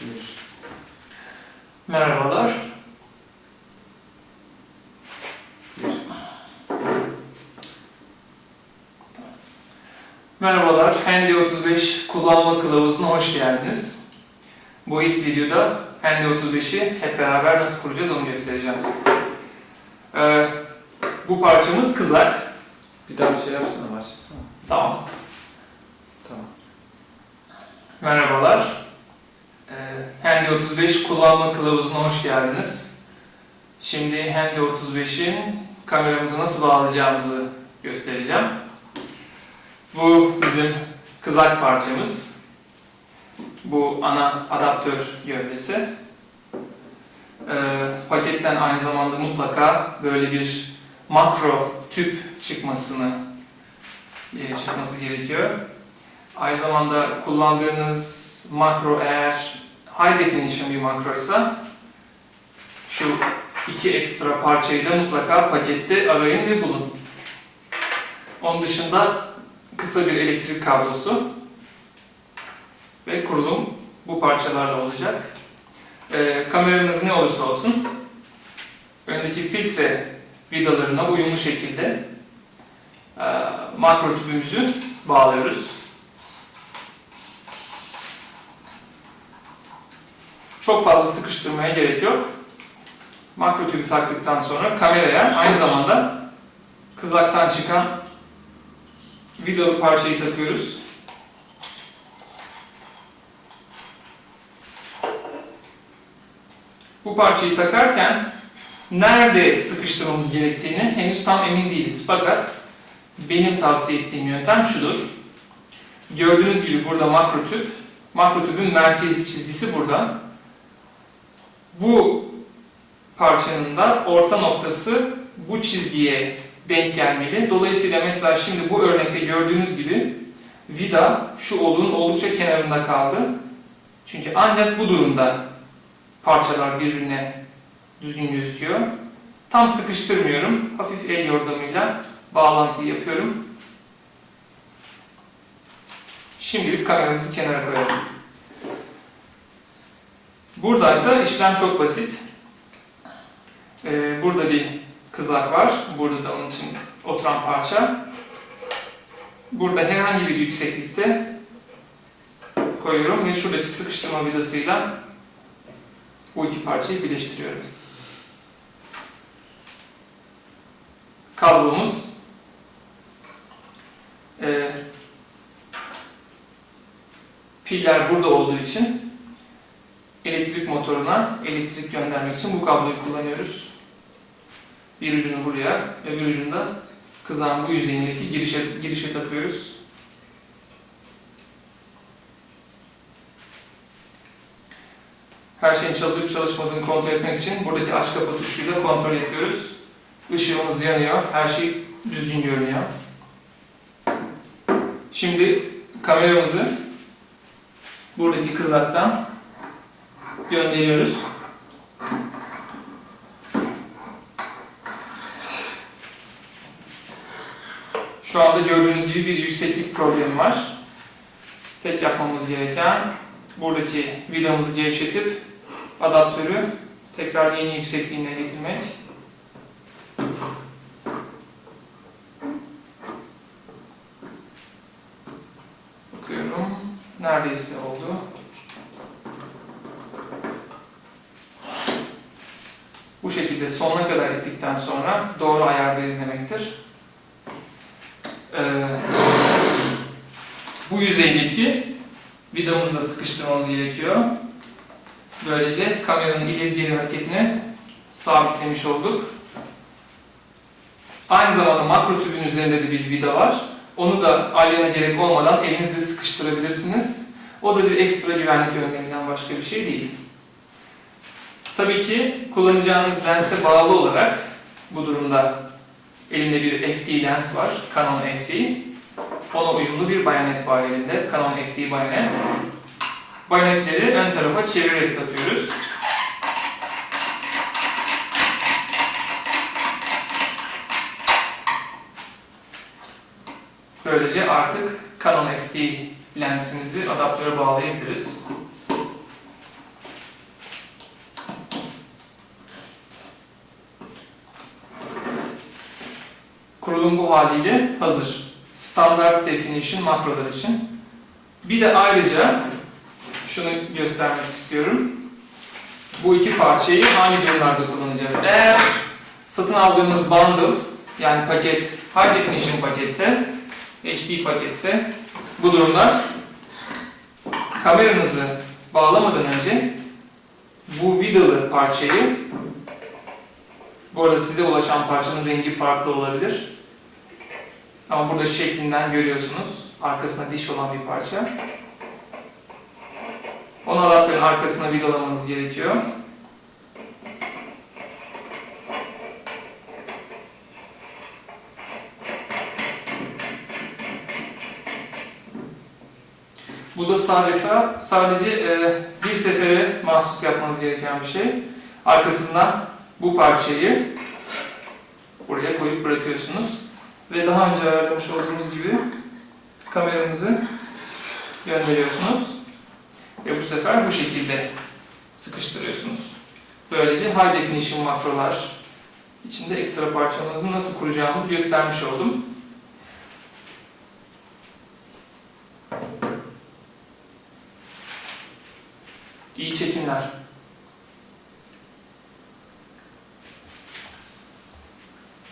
Bir. Merhabalar. Bir. Merhabalar. Handy 35 kullanma kılavuzuna hoş geldiniz. Bu ilk videoda Handy 35'i hep beraber nasıl kuracağız onu göstereceğim. Ee, bu parçamız kızak. Bir daha bir şey yapsana başlasana. Tamam. Tamam. Merhabalar. Handy 35 kullanma kılavuzuna hoş geldiniz. Şimdi Handy 35'in kameramızı nasıl bağlayacağımızı göstereceğim. Bu bizim kızak parçamız. Bu ana adaptör gövdesi. Ee, paketten aynı zamanda mutlaka böyle bir makro tüp çıkmasını e, çıkması gerekiyor. Aynı zamanda kullandığınız makro eğer high definition bir makroysa şu iki ekstra parçayı da mutlaka pakette arayın ve bulun. Onun dışında kısa bir elektrik kablosu ve kurulum bu parçalarla olacak. Ee, kameranız ne olursa olsun öndeki filtre vidalarına uyumlu şekilde e, makro tübümüzü bağlıyoruz. Çok fazla sıkıştırmaya gerek yok. Makro tübü taktıktan sonra kameraya aynı zamanda kızaktan çıkan vidalı parçayı takıyoruz. Bu parçayı takarken nerede sıkıştırmamız gerektiğini henüz tam emin değiliz. Fakat benim tavsiye ettiğim yöntem şudur. Gördüğünüz gibi burada makro tüp. Makro tübün merkezi çizgisi burada. Bu parçanın da orta noktası bu çizgiye denk gelmeli. Dolayısıyla mesela şimdi bu örnekte gördüğünüz gibi vida şu olun oldukça kenarında kaldı. Çünkü ancak bu durumda parçalar birbirine düzgün gözüküyor. Tam sıkıştırmıyorum. Hafif el yordamıyla bağlantıyı yapıyorum. Şimdilik kameramızı kenara koyalım. Buradaysa işlem çok basit. Ee, burada bir kızak var. Burada da onun için oturan parça. Burada herhangi bir yükseklikte koyuyorum ve şuradaki sıkıştırma vidasıyla bu iki parçayı birleştiriyorum. Kablomuz e, piller burada olduğu için elektrik motoruna elektrik göndermek için bu kabloyu kullanıyoruz. Bir ucunu buraya, öbür ucunu da kızağın bu yüzeyindeki girişe, girişe takıyoruz. Her şeyin çalışıp çalışmadığını kontrol etmek için buradaki aç kapa tuşuyla kontrol yapıyoruz. Işığımız yanıyor, her şey düzgün görünüyor. Şimdi kameramızı buradaki kızaktan gönderiyoruz. Şu anda gördüğünüz gibi bir yükseklik problemi var. Tek yapmamız gereken buradaki vidamızı gevşetip adaptörü tekrar yeni yüksekliğine getirmek. Bakıyorum. Neredeyse oldu. Bu şekilde sonuna kadar ettikten sonra doğru ayardayız demektir. Ee, bu yüzeydeki vidamızı da sıkıştırmamız gerekiyor. Böylece kameranın ileri geri hareketini sabitlemiş olduk. Aynı zamanda makro tübün üzerinde de bir vida var. Onu da alyana gerek olmadan elinizle sıkıştırabilirsiniz. O da bir ekstra güvenlik önleminden başka bir şey değil. Tabii ki kullanacağınız lense bağlı olarak bu durumda elimde bir FD lens var, Canon FD. Ona uyumlu bir bayonet var elimde, Canon FD bayonet. Bayonetleri ön tarafa çevirerek takıyoruz. Böylece artık Canon FD lensimizi adaptöre bağlayabiliriz. Kurulum bu haliyle hazır. Standart definition makrolar için. Bir de ayrıca şunu göstermek istiyorum. Bu iki parçayı hangi durumlarda kullanacağız? Eğer satın aldığımız bundle yani paket high definition paketse, HD paketse bu durumda kameranızı bağlamadan önce bu vidalı parçayı bu arada size ulaşan parçanın rengi farklı olabilir. Ama burada şeklinden görüyorsunuz. Arkasında diş olan bir parça. Onu adaptörün arkasına vidalamanız gerekiyor. Bu da sadece, sadece e, bir sefere mahsus yapmanız gereken bir şey. Arkasından bu parçayı buraya koyup bırakıyorsunuz. Ve daha önce ayarlamış olduğunuz gibi kameranızı gönderiyorsunuz. Ve bu sefer bu şekilde sıkıştırıyorsunuz. Böylece high definition makrolar içinde ekstra parçalarınızı nasıl kuracağımızı göstermiş oldum. İyi çekimler.